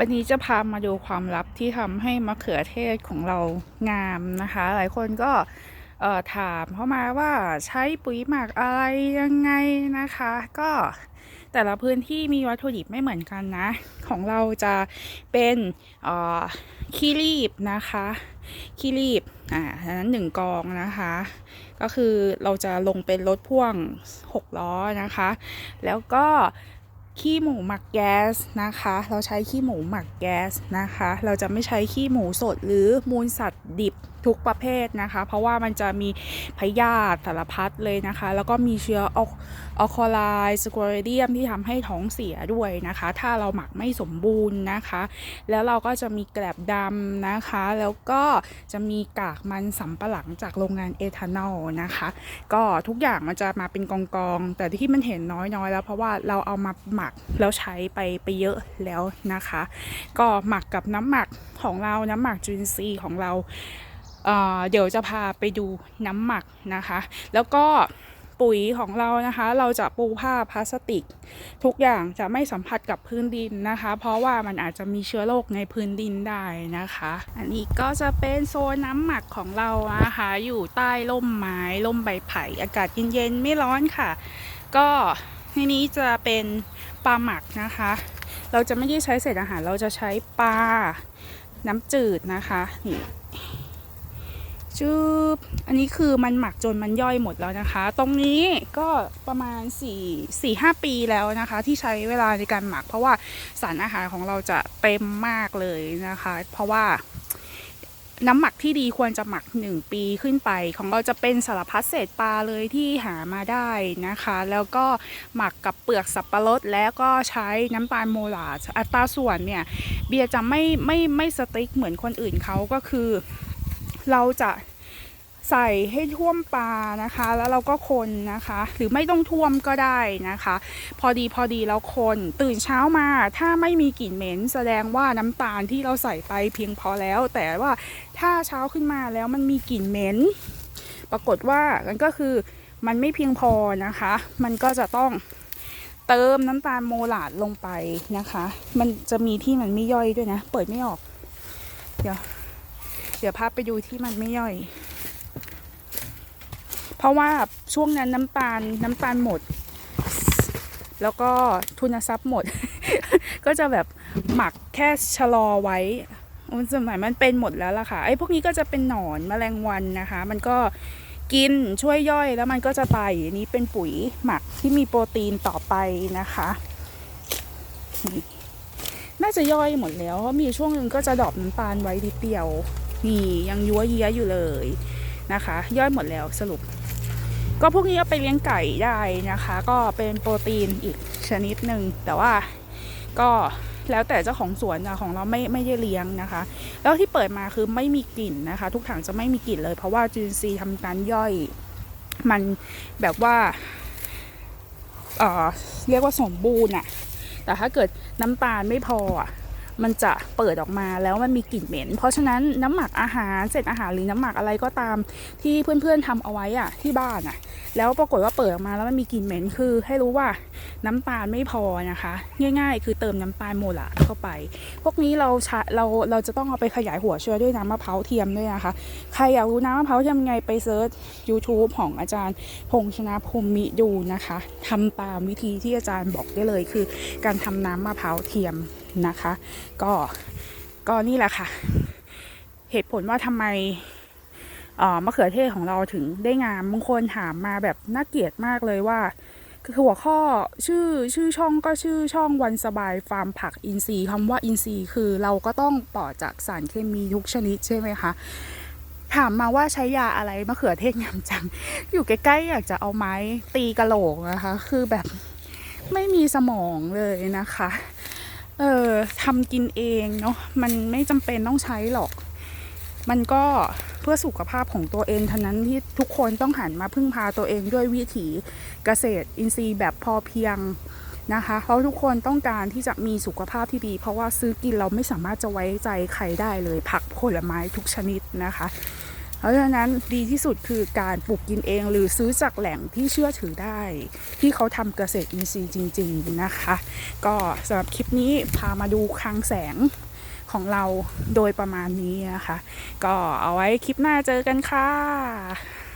วันนี้จะพามาดูความลับที่ทำให้มะเขือเทศของเรางามนะคะ หลายคนก็ถามเข้ามาว่าใช้ปุ๋ยหมักอะไรยังไงนะคะ ก็แต่ละพื้นที่มีวัตถุดิบไม่เหมือนกันนะ ของเราจะเป็นขี้รีบนะคะขี้รีบอ่าอันนั้นหนึ่งกองนะคะ ก็คือเราจะลงเป็นรถพ่วง 6 ล้อนะคะ แล้วก็ ขี้หมูหมักแก๊สนะคะ เราใช้ขี้หมูหมักแก๊สนะคะ เราจะไม่ใช้ขี้หมูสดหรือมูลสัตว์ดิบทุกประเภทนะคะ เพราะว่ามันจะมีพยาธิสารพัดเลยนะคะ แล้วก็มีเชื้อออกอคอไลสโครเดียมที่ทำให้ท้องเสียด้วยนะคะ ถ้าเราหมักไม่สมบูรณ์นะคะ แล้วเราก็จะมีแกลบดำนะคะ แล้วก็จะมีกากมันสำปะหลังจากโรงงานเอทานอลนะคะ ก็ทุกอย่างมันจะมาเป็นกองๆแต่ที่มันเห็นน้อยๆแล้วเพราะว่าเราเอามาหมักแล้วใช้ไปไปเยอะแล้วนะคะ ก็หมักกับน้ำหมักของเราน้ำหมักจุลินทรีย์ของเรา เเดี๋ยวจะพาไปดูน้ำหมักนะคะ แล้วก็ปุ๋ยของเรานะคะ เราจะปูผ้าพลาสติก ทุกอย่างจะไม่สัมผัสกับพื้นดินนะคะ เพราะว่ามันอาจจะมีเชื้อโรคในพื้นดินได้นะคะ อันนี้ก็จะเป็นโซนน้ำหมักของเรานะคะ อยู่ใต้ร่มไม้ร่มใบไผ่อากาศเย็นๆไม่ร้อนค่ะ ก็ในนี้จะเป็นปลาหมักนะคะ เราจะไม่ได้ใช้เศษอาหารเราจะใช้ปลาน้ำจืดนะคะนี่ จืบอันนี้คือมันหมักจนมันย่อยหมดแล้วนะคะ ตรงนี้ก็ประมาณ4 4 5ปีแล้วนะคะ ที่ใช้เวลาในการหมัก เพราะว่าสารอาหารของเราจะเต็มมากเลยนะคะ เพราะว่าน้ำหมักที่ดีควรจะหมัก 1 ปีขึ้นไป ของเราจะเป็นสารพัดเศษปลาเลยที่หามาได้นะคะ แล้วก็หมักกับเปลือกสับปะรดแล้วก็ใช้น้ำตาลโมลาสอัตราส่วนเนี่ย เบียร์จะไม่ไม่ไม่สติ๊กเหมือนคนอื่นเขาก็คือ เราจะใส่ให้ท่วมปลานะคะ แล้วเราก็คนนะคะ หรือไม่ต้องท่วมก็ได้นะคะ พอดีพอดีแล้วคนตื่นเช้ามาถ้าไม่มีกลิ่นเหม็น แสดงว่าน้ำตาลที่เราใส่ไปเพียงพอแล้ว แต่ว่าถ้าเช้าขึ้นมาแล้วมันมีกลิ่นเหม็น ปรากฏว่ามันก็คือมันไม่เพียงพอนะคะ มันก็จะต้องเติมน้ำตาลโมลาดลงไปนะคะ มันจะมีที่มันไม่ย่อยด้วยนะ เปิดไม่ออก เดี๋ยว เดี๋ยวพาไปดูที่มันไม่ย่อย เพราะว่าช่วงนั้นน้ำตาลน้ำตาลหมด แล้วก็ทุนทรัพย์หมด ก็จะแบบหมักแค่ชะลอไว้มันสมัยมันเป็นหมดแล้วล่ะค่ะไอ้พวกนี้ก็จะเป็นหนอนแมลงวันนะคะ มันก็กินช่วยย่อยแล้วมันก็จะตายอันนี้เป็นปุ๋ยหมักที่มีโปรตีนต่อไปนะคะน่าจะย่อยหมดแล้วเพราะมีช่วงหนึ่งก็จะดอปน้ำตาลไว้นิดเดียว นี่ยังยัวเยี้ยอยู่เลยนะคะ ย่อยหมดแล้วสรุป ก็พวกนี้เอาไปเลี้ยงไก่ได้นะคะ ก็เป็นโปรตีนอีกชนิดหนึ่งแต่ว่าก็แล้วแต่เจ้าของสวนนะของเราไม่ไม่ได้เลี้ยงนะคะ แล้วที่เปิดมาคือไม่มีกลิ่นนะคะ ทุกถังจะไม่มีกลิ่นเลย เพราะว่าจุลินทรีย์ทำการย่อยมันแบบว่าเอ่อเรียกว่าสมบูรณ์อะแต่ถ้าเกิดน้ำตาลไม่พออะ มันจะเปิดออกมาแล้วมันมีกลิ่นเหม็น เพราะฉะนั้นน้ำหมักอาหารเศษอาหารหรือน้ำหมักอะไรก็ตามที่เพื่อนๆทำเอาไว้อะที่บ้านอะแล้วปรากฏว่าเปิดออกมาแล้วมันมีกลิ่นเหม็นคือ ให้รู้ว่าน้ำตาลไม่พอนะคะ ง่าย ๆ คือเติมน้ำตาลโมลาร์เข้าไป พวกนี้เราช้เราเราจะต้องเอาไปขยายหัวเชื้อด้วยน้ำมะพร้าวเทียมด้วยนะคะ ใครอยากรู้น้ำมะพร้าวเทียมไงไปเซิร์ช YouTube ของอาจารย์พงชนะพรมมิดูนะคะทำตามวิธีที่อาจารย์บอกได้เลยคือ การทำน้ำมะพร้าวเทียม นะคะ ก็ก็นี่แหละค่ะ เหตุผลว่าทำไมมะเขือเทศของเราถึงได้งามบางคนถามมาแบบน่าเกลียดมากเลยว่า คือหัวข้อชื่อชื่อช่องก็ชื่อช่องวันสบายฟาร์มผักอินทรีย์คำว่าอินทรีย์คือเราก็ต้องปลอดจากสารเคมีทุกชนิดใช่ไหมคะถามมาว่าใช้ยาอะไรมะเขือเทศงามจัง อยู่ใกล้ๆอยากจะเอาไม้ตีกระโหลกนะคะ คือแบบไม่มีสมองเลยนะคะ เออทำกินเองเนาะมันไม่จำเป็นต้องใช้หรอก มันก็เพื่อสุขภาพของตัวเองเท่านั้นที่ทุกคนต้องหันมาพึ่งพาตัวเองด้วยวิถีเกษตรอินทรีย์แบบพอเพียงนะคะเพราะทุกคนต้องการที่จะมีสุขภาพที่ดี เพราะว่าซื้อกินเราไม่สามารถจะไว้ใจใครได้เลยผักผลไม้ทุกชนิดนะคะ เพราะฉะนั้นดีที่สุดคือการปลูกกินเองหรือซื้อจากแหล่งที่เชื่อถือได้ ที่เขาทำเกษตรอินทรีย์จริง ๆนะคะ ก็สำหรับคลิปนี้พามาดูคลังแสงของเราโดยประมาณนี้นะคะ ก็เอาไว้คลิปหน้าเจอกันค่ะ